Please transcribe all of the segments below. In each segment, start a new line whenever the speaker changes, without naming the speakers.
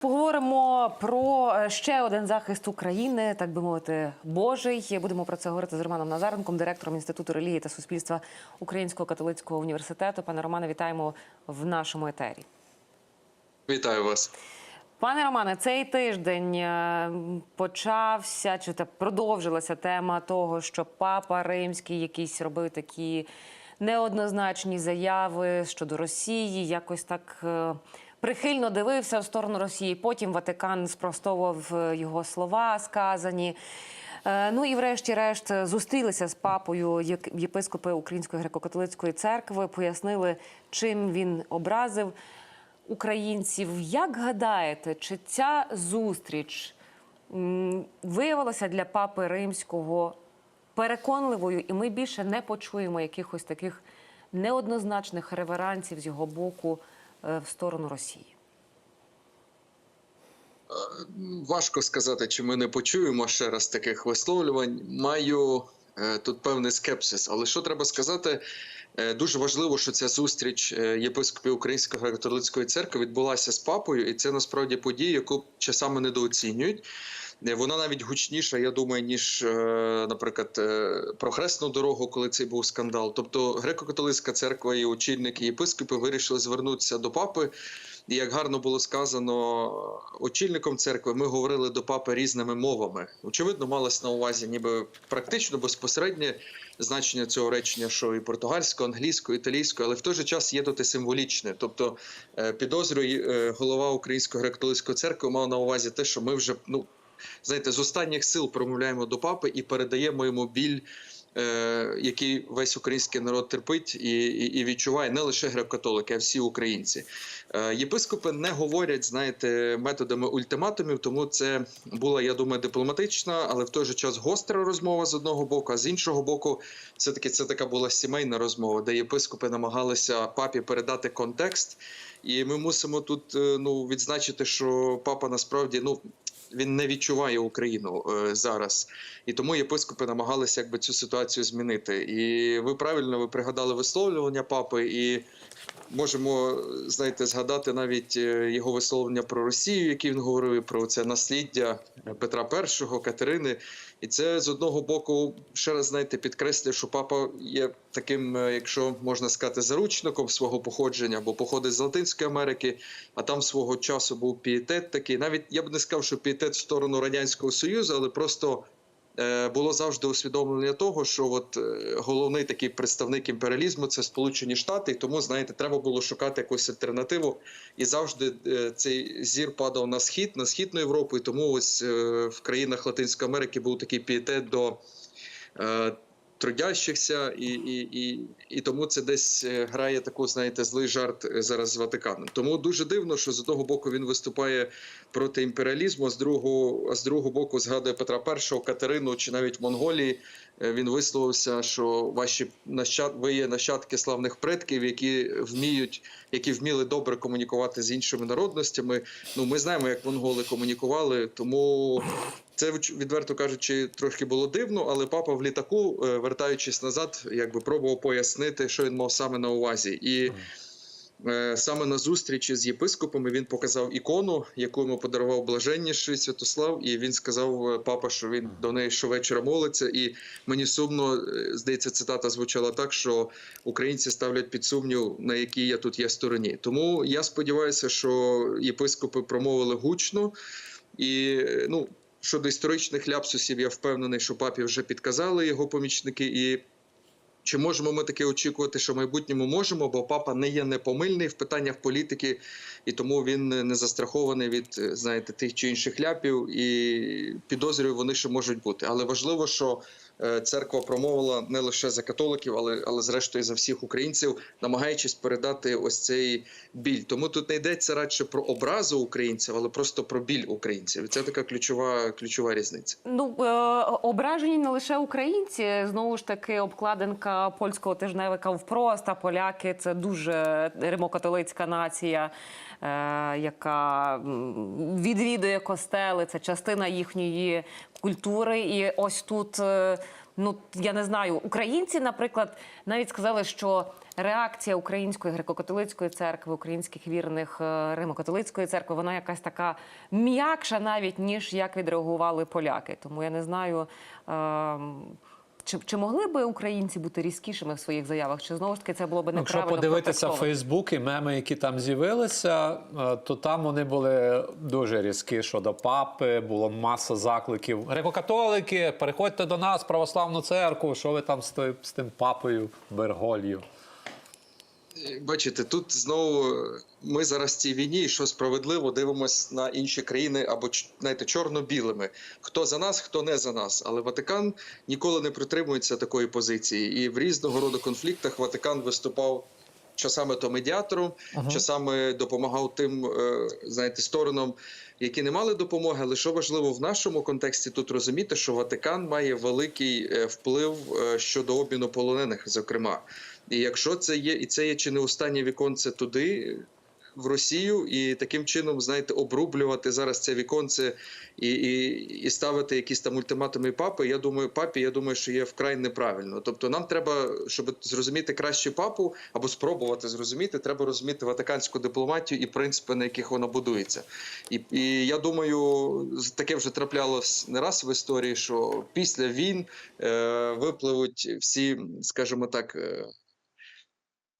Поговоримо про е, ще один захист України, так би мовити, Божий. Будемо про це говорити з Романом Назаренком, директором інституту релігії та суспільства Українського католицького університету. Пане Романе, вітаємо в нашому етері.
Вітаю вас.
Пане Романе, цей тиждень е, почався чи та продовжилася тема того, що папа римський якийсь робив такі неоднозначні заяви щодо Росії, якось так е, прихильно дивився в сторону Росії. Потім Ватикан спростовував е, його слова сказані. Е, Ну і врешті-решт зустрілися з папою єпископи Української греко-католицької церкви, пояснили, чим він образив українців. Як гадаєте, чи ця зустріч виявилася для папи римського переконливою, і ми більше не почуємо якихось таких неоднозначних реверансів з його боку в сторону Росії?
Важко сказати, чи ми не почуємо ще раз таких висловлювань. Маю е, тут певний скепсис. Але що треба сказати? Е, Дуже важливо, що ця зустріч е, єпископів Української католицької церкви відбулася з папою, і це насправді подія, яку часами недооцінюють. Е, Вона навіть гучніша, я думаю, ніж, е, наприклад, е, про хресну дорогу, коли цей був скандал. Тобто, греко-католицька церква і очільники і єпископи вирішили звернутися до папи. І як гарно було сказано очільником церкви, ми говорили до папи різними мовами. Очевидно, малось на увазі, ніби практично безпосереднє значення цього речення, що і португальською, англійською, італійською, але в той же час є тут і символічне. Тобто, підозрюю, голова Української греко-католицької церкви мав на увазі те, що ми вже ну знаєте, з останніх сил промовляємо до папи і передаємо йому біль. е, Який весь український народ терпить і, і, і відчуває не лише греко-католики, а всі українці. Е, Єпископи не говорять, знаєте, методами ультиматумів, тому це була, я думаю, дипломатична, але в той же час гостра розмова з одного боку, а з іншого боку, все таки це така була сімейна розмова, де єпископи намагалися папі передати контекст. І ми мусимо тут е, ну відзначити, що папа насправді ну. Він не відчуває Україну е, зараз, і тому єпископи намагалися якби цю ситуацію змінити. І ви правильно ви пригадали висловлювання папи, і можемо знаєте, згадати навіть е, його висловлення про Росію, які він говорив про це насліддя Петра І, Катерини. І це з одного боку ще раз знаєте, підкреслює, що папа є таким, е, якщо можна сказати, заручником свого походження, бо походить з Латинської Америки, а там свого часу був пієтет такий. Навіть я б не сказав, що пієтет в сторону радянського союзу, але просто е, було завжди усвідомлення того, що от е, головний такий представник імперіалізму це Сполучені Штати, і тому знаєте, треба було шукати якусь альтернативу. І завжди е, цей зір падав на схід, на східну Європу. І тому ось е, в країнах Латинської Америки був такий пієтет до. Трудящихся, і, і, і, і тому це десь е, грає таку, знаєте, злий жарт е, зараз з Ватиканом. Тому дуже дивно, що з одного боку він виступає проти імперіалізму, а з другого, а з другого боку згадує Петра І, Катерину чи навіть Монголії. Е, Він висловився, що ваші нащад... ви є нащадки славних предків, які вміють, які вміли добре комунікувати з іншими народностями. Ну ми знаємо, як монголи комунікували, тому це відверто кажучи, трошки було дивно. Але папа в літаку, е, вертаючись назад, якби пробував пояснити, що він мав саме на увазі, і е, саме на зустрічі з єпископами він показав ікону, яку йому подарував блаженніший Святослав, і він сказав е, папа, що він до неї щовечора молиться. І мені сумно здається, цитата звучала так, що українці ставлять під сумнів, на якій я тут є стороні. Тому я сподіваюся, що єпископи промовили гучно і ну. Щодо історичних ляпсусів, я впевнений, що папі вже підказали його помічники. І чи можемо ми таке очікувати, що в майбутньому можемо, бо папа не є непомильний в питаннях політики, і тому він не застрахований від е, знаєте тих чи інших ляпів, і підозрюю, вони ще можуть бути. Але важливо, що церква промовила не лише за католиків, але але зрештою за всіх українців, намагаючись передати ось цей біль. Тому тут не йдеться радше про образу українців, але просто про біль українців. Це така ключова ключова різниця.
Ну е, ображені не лише українці. Знову ж таки, обкладинка польського тижневика впроста. Поляки це дуже римокатолицька нація, е, яка відвідує костели. Це частина їхньої культури. І ось тут. Е, Ну, я не знаю, українці, наприклад, навіть сказали, що реакція української греко-католицької церкви, українських вірних е, Римо-католицької церкви, вона якась така м'якша навіть ніж як відреагували поляки. Тому я не знаю. ем, Чи, чи могли би українці бути різкішими в своїх заявах? Чи знову ж таки це було б
Якщо подивитися? Фейсбук і меми, які там з'явилися, е, то там вони були дуже різкі щодо папи. Було маса закликів. Греко-католики, переходьте до нас, православну церкву. Що ви там з тим папою Берголью?
Бачите, тут знову ми зараз в цій війні, і що справедливо, дивимося на інші країни або знаєте, чорно-білими. Хто за нас, хто не за нас. Але Ватикан ніколи не притримується такої позиції. І в різного роду конфліктах Ватикан виступав часами то медіатором, часами допомагав тим, е, знаєте, сторонам, які не мали допомоги. Але що важливо в нашому контексті тут розуміти, що Ватикан має великий е, вплив е, щодо обміну полонених, зокрема. І якщо це є, і це є чи не останнє віконце туди. В Росію і таким чином, знаєте, обрублювати зараз це віконце і, і, і ставити якісь там ультиматуми папи. Я думаю, папі, я думаю, що є вкрай неправильно. Тобто, нам треба, щоб зрозуміти краще папу або спробувати зрозуміти, треба розуміти ватиканську дипломатію і принципи, на яких вона будується. І, і я думаю, таке вже траплялось не раз в історії, що після війн е, випливуть всі, скажімо так. Е,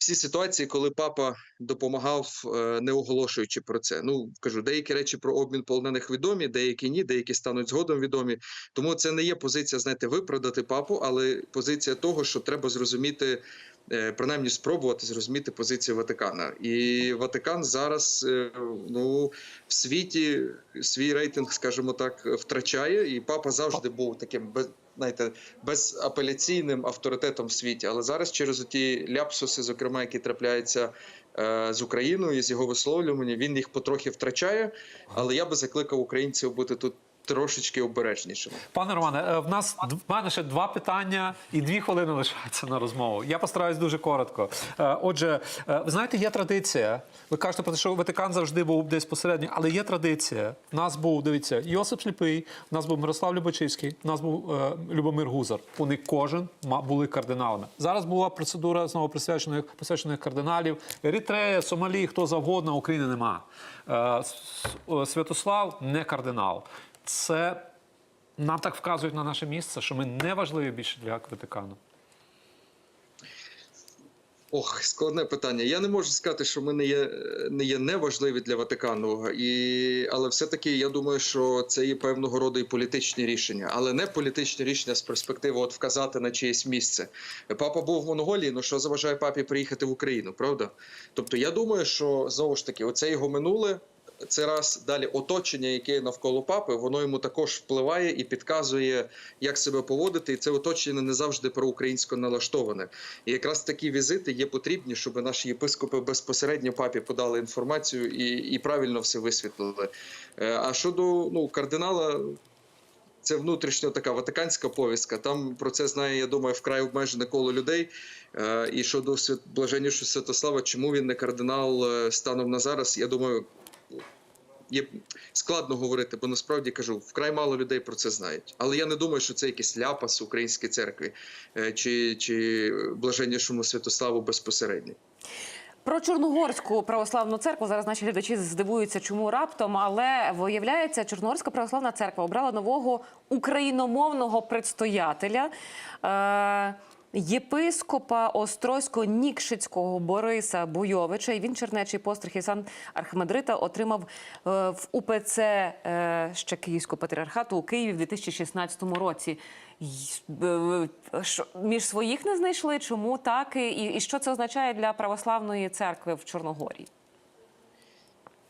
всі ситуації, коли папа допомагав, е, не оголошуючи про це. Ну кажу, деякі речі про обмін полонених відомі, деякі ні, деякі стануть згодом відомі. Тому це не є позиція, знаєте, виправдати папу, але позиція того, що треба зрозуміти, принаймні спробувати зрозуміти позицію Ватикана. І Ватикан зараз е, ну в світі свій рейтинг, скажімо так, втрачає, і папа завжди був таким без. Знаєте, безапеляційним авторитетом в світі, але зараз через ті ляпсуси, зокрема, які трапляються е, з Україною і з його висловлювання, він їх потрохи втрачає. Але я би закликав українців бути тут трошечки обережнішими.
Пане Романе, е, в нас в мене ще два питання і дві хвилини лишаються на розмову. Я постараюсь дуже коротко. Е, Отже, е, ви знаєте, є традиція. Ви кажете про те, що Ватикан завжди був десь посередньо, але є традиція. У нас був, дивіться, Йосип Сліпий, у нас був Мирослав Любачівський, у нас був Любомир Гузар. Вони кожен були кардиналами. Зараз була процедура знову присвячених присвячених кардиналів. Еритрея, Сомалі, хто завгодно, України нема. Святослав не кардинал. Це нам так вказують на наше місце, що ми не важливі більше для Ватикану.
Ох, складне питання. Я не можу сказати, що ми не є не є неважливі для Ватикану, і але все-таки я думаю, що це є певного роду і політичні рішення, але не політичні рішення з перспективи от вказати на чиєсь місце. Папа був в Монголії. Ну що заважає папі приїхати в Україну, правда? Тобто, я думаю, що знову ж таки, оце його минуле. Це раз далі оточення, яке навколо папи, воно йому також впливає і підказує, як себе поводити. І це оточення не завжди проукраїнсько налаштоване. І якраз такі візити є потрібні, щоб наші єпископи безпосередньо папі подали інформацію і, і правильно все висвітлили. Е, А щодо ну кардинала. Це внутрішньо така ватиканська повістка. Там про це знає, я думаю, вкрай обмежене коло людей. Е, І щодо блаженнішого Святослава, чому він не кардинал е, станом на зараз, я думаю, є складно говорити, бо насправді кажу, вкрай мало людей про це знають. Але я не думаю, що це якийсь ляпас української церкви е, чи, чи блаженнішому Святославу безпосередньо.
Про Чорногорську православну церкву зараз наші глядачі здивуються, чому раптом, але виявляється, Чорногорська православна церква обрала нового україномовного предстоятеля. Е- Єпископа Острозького Нікшицького Бориса Буйовича, і він чернечий постриг і сан архимандрита отримав е, в УПЦ е, ще Київського патріархату у Києві в 2016 році. Е, між своїх не знайшли. Чому так? І що це означає для православної церкви в Чорногорії?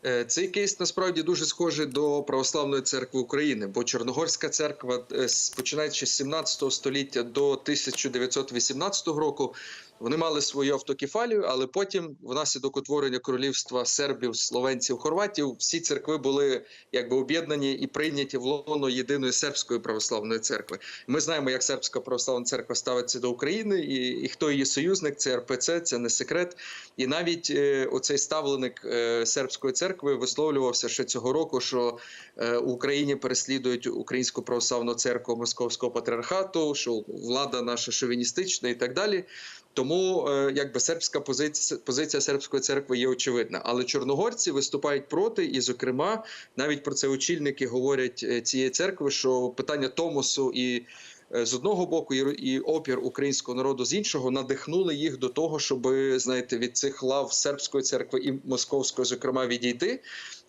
Е, Цей кейс насправді дуже схожий до православної церкви України, бо Чорногорська церква, е, починаючи з 17 століття до 1918 року, вони мали свою автокефалію, але потім, внаслідок утворення королівства сербів, словенців, хорватів, всі церкви були якби об'єднані і прийняті в лоно єдиної сербської православної церкви. Ми знаємо, як сербська православна церква ставиться до України, і, і хто її союзник, це РПЦ, це не секрет. І навіть е, оцей ставленик е, сербської церкви висловлювався ще цього року, що е, в Україні переслідують українську православну церкву Московського патріархату, що влада наша шовіністична і так далі. Тому е, якби сербська позиція позиція сербської церкви є очевидна. Але чорногорці виступають проти, і, зокрема, навіть про це очільники говорять е, цієї церкви, що питання Томосу і з одного боку, і, опір українського народу з іншого надихнули їх до того, щоб знаєте, від цих лав сербської церкви і московської, зокрема, відійти.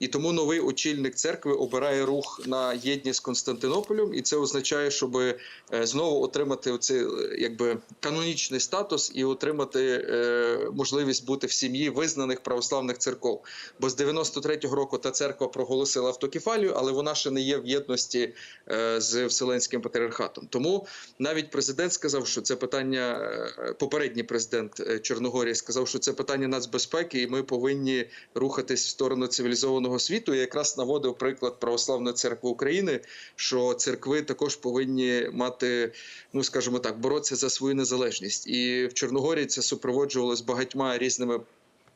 І тому новий очільник церкви обирає рух на єдність з Константинополем, і це означає, щоб е, знову отримати оцей е, якби канонічний статус і отримати е, можливість бути в сім'ї визнаних православних церков. Бо з 93-го року та церква проголосила автокефалію, але вона ще не є в єдності е, з Вселенським патріархатом. Тому навіть президент сказав, що це питання. е, Попередній президент е, Чорногорії сказав, що це питання нацбезпеки, і ми повинні рухатись в сторону цивілізованого світу. Я якраз наводив приклад Православної церкви України, що церкви також повинні мати, ну скажімо так, боротися за свою незалежність. І в Чорногорії це супроводжувалось багатьма різними.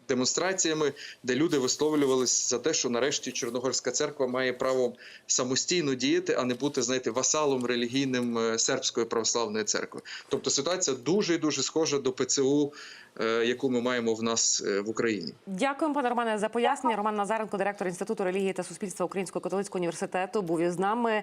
Демонстраціями, де люди висловлювалися за те, що нарешті Чорногорська церква має право самостійно діяти, а не бути, знаєте, васалом релігійним е, сербської православної церкви. Тобто ситуація дуже і дуже схожа до ПЦУ, е, яку ми маємо в нас е, в Україні.
Дякуємо, пане Романе, за пояснення. Роман Назаренко, директор інституту релігії та суспільства Українського католицького університету, був із нами.